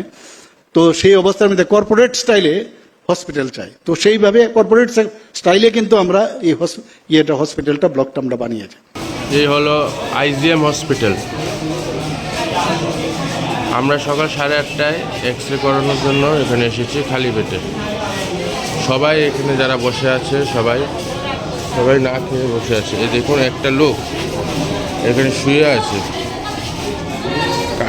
হ্যাঁ? তো সেই অবস্থার মধ্যে কর্পোরেট স্টাইলে হসপিটাল চাই তো সেইভাবে কর্পোরেট স্টাইলে কিন্তু আমরা এই ইয়েটা হসপিটালটা ব্লকটা আমরা বানিয়েছি। এই হলো আইজিএম হসপিটাল আমরা সকাল সাড়ে আটটায় এক্স রে করানোর জন্য এখানে এসেছি খালি পেটে। সবাই এখানে যারা বসে আছে, সবাই সবাই না খেয়ে বসে আছে। এই দেখুন একটা লোক এখানে শুয়ে আছে।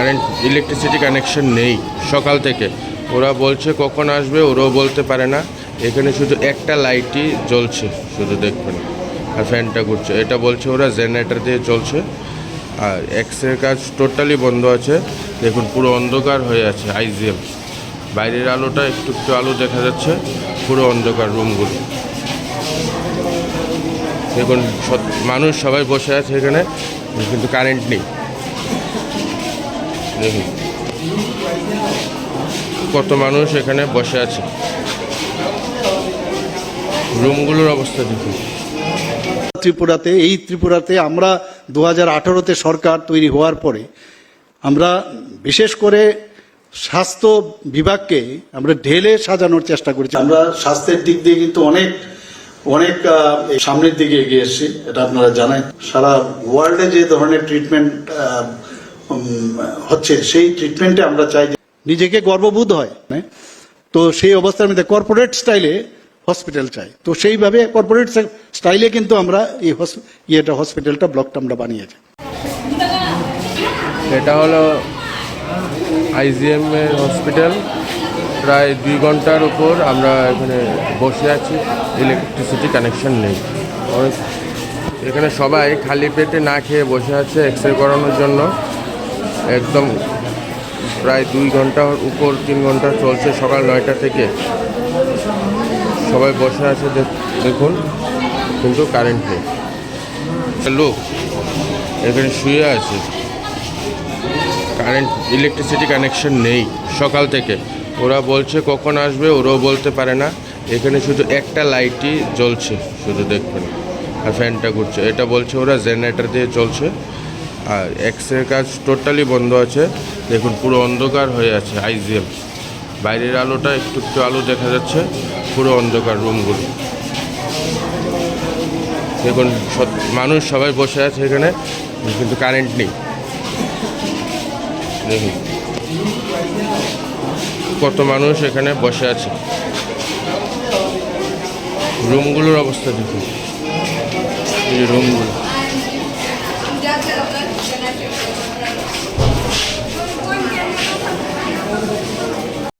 কারেন্ট ইলেকট্রিসিটি কানেকশন নেই সকাল থেকে। ওরা বলছে কখন আসবে, ওরাও বলতে পারে না। এখানে শুধু একটা লাইটই জ্বলছে, শুধু দেখবেন আর ফ্যানটা ঘুরছে। এটা বলছে ওরা জেনারেটর দিয়ে চলছে আর এক্স রে কাজ টোটালি বন্ধ আছে। দেখুন, পুরো অন্ধকার হয়ে আছে আইজিএম বাইরের আলোটা একটু একটু আলো দেখা যাচ্ছে, পুরো অন্ধকার রুমগুলো দেখুন মানুষ সবাই বসে আছে এখানে, কিন্তু কারেন্ট নেই। দেখুন। কত মানুষ এখানে বসে আছে। রুমগুলোর অবস্থা দেখুন। ত্রিপুরাতে, এই ত্রিপুরাতে আমরা দু হাজার সরকার তৈরি হওয়ার পরে আমরা বিশেষ করে স্বাস্থ্য বিভাগকে আমরা ঢেলে সাজানোর চেষ্টা করেছি। আমরা স্বাস্থ্যের দিক দিয়ে কিন্তু অনেক অনেক সামনের দিকে এগিয়ে এসেছি, এটা আপনারা জানেন। সারা ওয়ার্ল্ডে যে ধরনের ট্রিটমেন্ট হচ্ছে সেই ট্রিটমেন্টে আমরা চাই নিজেকে গর্ববোধ হয়? তো সেই অবস্থার মধ্যে কর্পোরেট স্টাইলে হসপিটাল চাই। তো সেইভাবে কর্পোরেট স্টাইলে কিন্তু আমরা এই ইয়েটা হসপিটালটা ব্লকটা আমরা বানিয়েছি। এটা হলো আইজিএম এর হসপিটাল প্রায় দুই ঘণ্টার উপর আমরা এখানে বসে আছি। ইলেকট্রিসিটি কানেকশন নেই। এখানে সবাই খালি পেটে না খেয়ে বসে আছে এক্স রে করানোর জন্য। একদম প্রায় দুই ঘণ্টার উপর তিন ঘণ্টা চলছে সকাল নয়টা থেকে। সবাই বসে আছে দেখ- দেখুন, কিন্তু কারেন্ট নেই। লোক এখানে শুয়ে আছে। কারেন্ট ইলেকট্রিসিটি কানেকশন নেই সকাল থেকে। ওরা বলছে কখন আসবে, ওরাও বলতে পারে না। এখানে শুধু একটা লাইটই জ্বলছে, শুধু দেখবেন আর ফ্যানটা ঘুরছে। এটা বলছে ওরা জেনারেটর দিয়ে চলছে আর এক্স রে কাজ টোটালি বন্ধ আছে। দেখুন, পুরো অন্ধকার হয়ে আছে আইজিএম বাইরের আলোটা একটু একটু আলো দেখা যাচ্ছে, পুরো অন্ধকার রুমগুলো। দেখুন মানুষ সবাই বসে আছে এখানে, কিন্তু কারেন্ট নেই। দেখুন, কত মানুষ এখানে বসে আছে। রুমগুলোর অবস্থা দেখুন। এই রুমগুলো। Thank you.